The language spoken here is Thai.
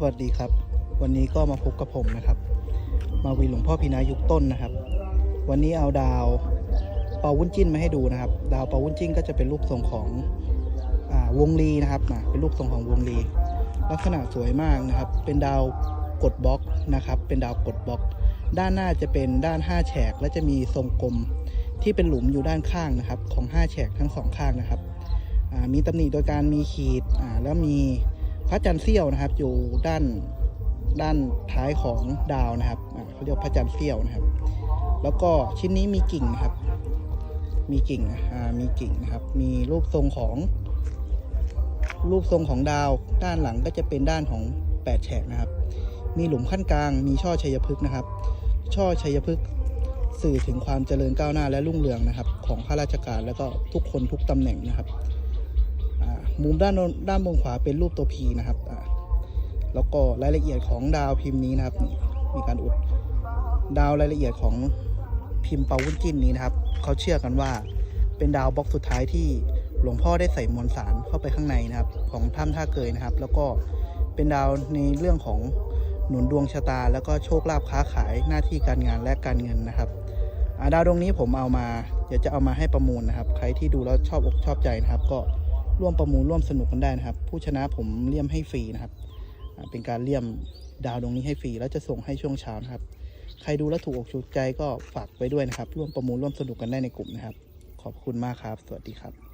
สวัสดีครับ วันนี้ก็มาพบกับผมนะครับ มาวินหลวงพ่อพีนายุคต้นนะครับ วันนี้เอาดาวเปาวุ้นจิ้นมาให้ดูนะครับ ดาวเปาวุ้นจิ้นก็จะเป็นรูปทรงของอวงลีนะครับอ่าเป็นรูปทรงของวงลี ลักษณะสวยมากนะครับ เป็นดาวกดบล็อกนะครับ เป็นดาวกดบล็อก ด้านหน้าจะเป็นด้าน 5 แฉก และจะมีทรงกลมที่เป็นหลุมอยู่ด้านข้างนะครับ ของ 5 แฉกทั้งสองข้างนะครับมีตำหนิโดยการมีขีดแล้วมี พระจันทร์เสี้ยวนะครับ อยู่ด้านด้านท้ายของดาวนะครับเขาเรียกพระจันทร์เสี้ยวนะครับ แล้วก็ชิ้นนี้มีกิ่งนะครับ มีกิ่งมีกิ่งนะครับ มีรูปทรงของ รูปทรงของดาว ด้านหลังก็จะเป็นด้านของ8แฉกนะครับ มีหลุมขั้นกลาง มีช่อชัยพฤกษ์นะครับ ช่อชัยพฤกษ์สื่อถึงความเจริญก้าวหน้าและรุ่งเรืองนะครับ ของข้าราชการแล้วก็ทุกคนทุกตำแหน่งนะครับ มุมด้านด้านบนขวาเป็นรูปตัวพีนะครับอ่าแล้วก็รายละเอียดของดาวพิมพ์นี้นะครับนี่มีการอุดดาวรายละเอียดของพิมพ์เปาวุ้นจิ้นนี้นะครับเขาเชื่อกันว่าเป็นดาวบล็อกสุดท้ายที่หลวงพ่อได้ใส่มวลสารเข้าไปข้างในนะครับ ของถ้ำท่าเกยนะครับ แล้วก็เป็นดาวในเรื่องของหนุนดวงชะตา แล้วก็โชคลาภค้าขายหน้าที่การงานและการเงินนะครับดาวดวงนี้ผมเอามาเดี๋ยวจะเอามาให้ประมูลนะครับ ใครที่ดูแล้วชอบอกชอบใจนะครับ ก็ ร่วมประมูลร่วมสนุกกันได้นะครับ ผู้ชนะผมเลี่ยมให้ฟรีนะครับ เป็นการเลี่ยมดาวดวงนี้ให้ฟรีแล้วจะส่งให้ช่วงเช้านะครับ ใครดูแล้วถูกอกถูกใจก็ฝากไว้ด้วยนะครับ ร่วมประมูลร่วมสนุกกันได้ในกลุ่มนะครับ ขอบคุณมากครับ สวัสดีครับ